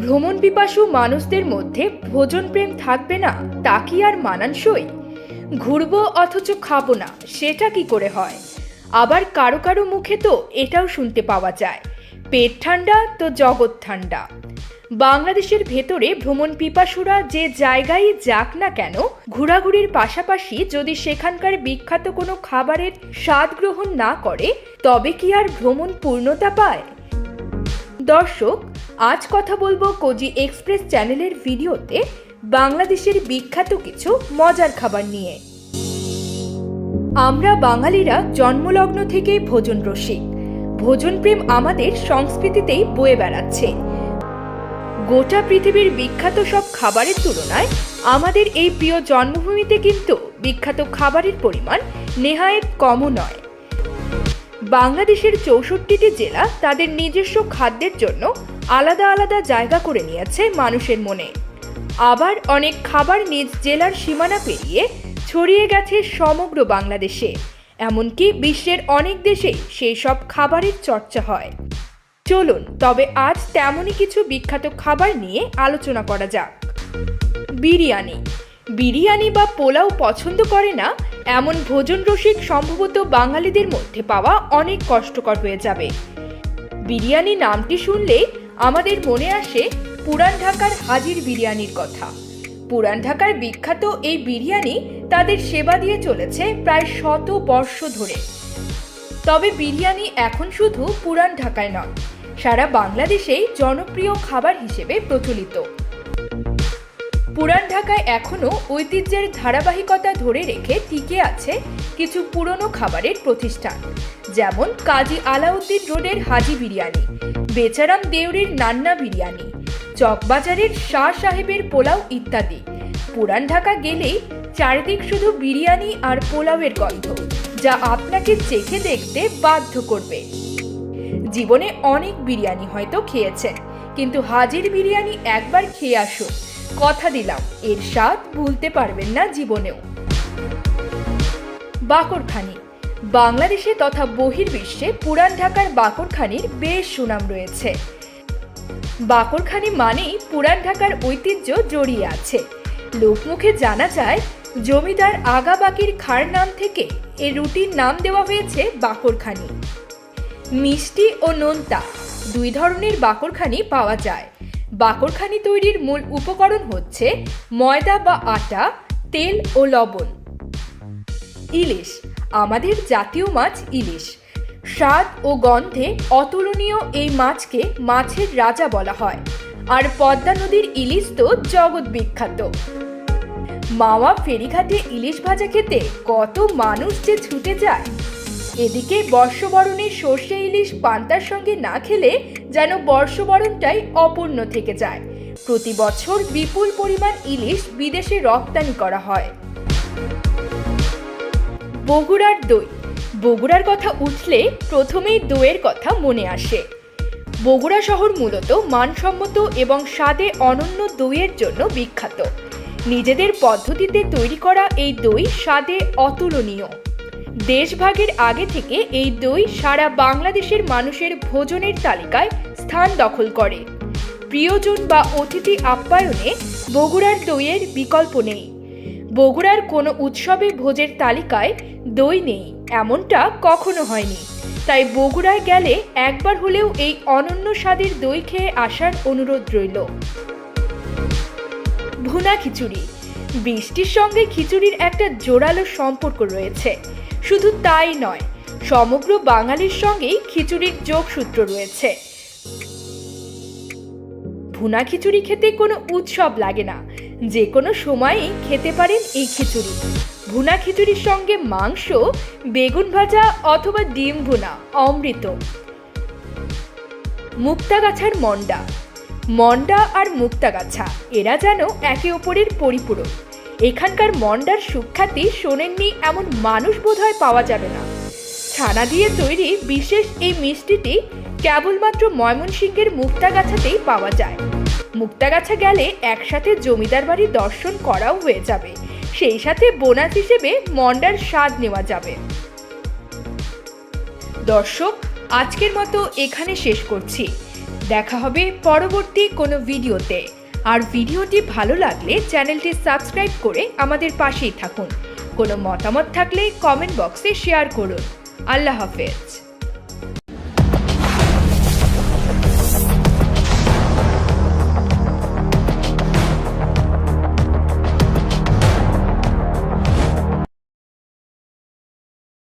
ভ্রমণ পিপাসু মানুষদের মধ্যে ভোজন প্রেম থাকবে না, তা কি আর মানানসই? ঘুরবো অথচ খাব না, সেটা কি করে হয়? আবার কারও কারও মুখে তো এটাও শুনতে পাওয়া যায়, পেট ঠান্ডা তো জগৎ ঠান্ডা। বাংলাদেশের ভেতরে ভ্রমণ পিপাসুরা যে জায়গায় যাক না কেন, ঘোরাঘুরির পাশাপাশি যদি সেখানকার বিখ্যাত কোনো খাবারের স্বাদ গ্রহণ না করে, তবে কি আর ভ্রমণ পূর্ণতা পায়? দর্শক আজ কথা বলব কোজি এক্সপ্রেস চ্যানেলের ভিডিওতে বাংলাদেশের বিখ্যাত কিছু মজার খাবার নিয়ে। আমরা বাঙালিরা জন্মলগ্ন থেকেই ভোজন রসিক। ভোজন প্রেম আমাদের সংস্কৃতিতেই বয়ে বেড়াচ্ছে। গোটা পৃথিবীর বিখ্যাত সব খাবারের তুলনায় আমাদের এই প্রিয় জন্মভূমিতে কিন্তু বিখ্যাত খাবারের পরিমাণ নেহায়েত কমও নয়। বাংলাদেশের চৌষট্টিটি জেলা তাদের নিজস্ব খাদ্যের জন্য আলাদা আলাদা জায়গা করে নিয়েছে মানুষের মনে। আবার অনেক খাবার নিজ জেলার সীমানা পেরিয়ে ছড়িয়ে গেছে সমগ্র বাংলাদেশে। এমনকি বিশ্বের অনেক দেশেই সেই সব খাবারের চর্চা হয়। চলুন, তবে আজ তেমনই কিছু বিখ্যাত খাবার নিয়ে আলোচনা করা যাক। বিরিয়ানি। বিরিয়ানি বা পোলাও পছন্দ করে না, এমন ভোজন রসিক সম্ভবত বাঙালিদের মধ্যে পাওয়া অনেক কষ্টকর হয়ে যাবে। বিরিয়ানি নামটি শুনলে আমাদের মনে আসে পুরান ঢাকার হাজির বিরিয়ানির কথা। পুরান ঢাকার বিখ্যাত এই বিরিয়ানি তাদের সেবা দিয়ে চলেছে প্রায় শত বর্ষ ধরে। তবে বিরিয়ানি এখন শুধু পুরান ঢাকায় নয়, সারা বাংলাদেশেই জনপ্রিয় খাবার হিসেবে প্রচলিত। পুরান ঢাকায় এখনও ঐতিহ্যের ধারাবাহিকতা ধরে রেখে টিকে আছে কিছু পুরনো খাবারের প্রতিষ্ঠান। যেমন কাজী আলাউদ্দিন রোডের হাজি বিরিয়ানি, বেচারাম দেউরির নান্না বিরিয়ানি, চকবাজারের শাহ সাহেবের পোলাও ইত্যাদি। পুরান ঢাকা গেলেই চারিদিক শুধু বিরিয়ানি আর পোলাওয়ের গন্ধ, যা আপনাকে চেখে দেখতে বাধ্য করবে। জীবনে অনেক বিরিয়ানি হয়তো খেয়েছেন, কিন্তু হাজির বিরিয়ানি একবার খেয়ে আসুন। কথা দিলাম, এর স্বাদ ভুলতে পারবেন না জীবনেও। বাকরখানি বাংলাদেশে তথা বহির্বিশ্বে পুরান ঢাকার বাকরখানির বেশ সুনাম রয়েছে। বাকরখানি মানেই পুরান ঢাকার ঐতিহ্য জড়িয়ে আছে। লোকমুখে জানা যায়, জমিদার আগাবাকির খার নাম থেকে এ রুটির নাম দেওয়া হয়েছে বাকরখানি মিষ্টি ও নোনতা, দুই ধরনের বাকরখানি পাওয়া যায়। বাকরখানি তৈরির মূল উপকরণ হচ্ছে ময়দা বা আটা, তেল ও লবণ। ইলিশ, আমাদের জাতীয় মাছ ইলিশ। স্বাদ ও গন্ধে অতুলনীয় এই মাছকে মাছের রাজা বলা হয়। আর পদ্মা নদীর ইলিশ তো জগৎ বিখ্যাত। মাওয়া ফেরিঘাটে ইলিশ ভাজা খেতে কত মানুষ যে ছুটে যায়। এদিকে বর্ষবরণের সর্ষে ইলিশ পান্তার সঙ্গে না খেলে যেন বর্ষবরণটাই অপূর্ণ থেকে যায়। প্রতি বছর বিপুল পরিমাণ ইলিশ বিদেশে রপ্তানি করা হয়। বগুড়ার দই। বগুড়ার কথা উঠলে প্রথমেই দইয়ের কথা মনে আসে। বগুড়া শহর মূলত মানসম্মত এবং স্বাদে অনন্য দইয়ের জন্য বিখ্যাত। নিজেদের পদ্ধতিতে তৈরি করা এই দই স্বাদে অতুলনীয়। দেশভাগের আগে থেকে এই দই সারা বাংলাদেশের মানুষের ভোজনের তালিকায় স্থান দখল করে। প্রিয়জন বা অতিথি আপ্যায়নে বগুড়ার দইয়ের বিকল্প নেই। বগুড়ার কোনো উৎসবে ভোজের তালিকায় দই নেই, এমনটা কখনো হয়নি। তাই বগুড়ায় গেলে একবার হলেও এই অনন্য স্বাদের দই খেয়ে আসার অনুরোধ রইল। ভুনা খিচুড়ি। বৃষ্টির সঙ্গে খিচুড়ির একটা জোরালো সম্পর্ক রয়েছে। শুধু তাই নয়, সমগ্র বাঙালির সঙ্গেই খিচুড়ির যোগসূত্র রয়েছে। ভুনা খিচুড়ি খেতে কোনো উৎসব লাগে না। যে কোনো সময়ই খেতে পারেন এই খিচুড়ি। ভুনা খিচুড়ির সঙ্গে মাংস, বেগুন ভাজা অথবা ডিম ভুনা, অমৃত। মুক্তাগাছার মন্ডা। মন্ডা আর মুক্তাগাছা, এরা যেন একে অপরের পরিপূরক। এখানকার মন্ডার সুখ্যাতি শোনেননি এমন মানুষ বোধহয় পাওয়া যাবে না। ছানা দিয়ে তৈরি বিশেষ এই মিষ্টিটি কেবলমাত্র ময়মনসিংহের মুক্তাগাছাতেই পাওয়া যায়। মুক্তাগাছা গেলে একসাথে জমিদার বাড়ি দর্শন করাও হয়ে যাবে। সেই সাথে বোনাস হিসেবে মন্ডার স্বাদ নেওয়া যাবে। দর্শক, আজকের মতো এখানে শেষ করছি। দেখা হবে পরবর্তী কোনো ভিডিওতে। আর ভিডিওটি ভালো লাগলে চ্যানেলটি সাবস্ক্রাইব করে আমাদের পাশেই থাকুন। কোনো মতামত থাকলে কমেন্ট বক্সে শেয়ার করুন। আল্লাহ হাফেজ।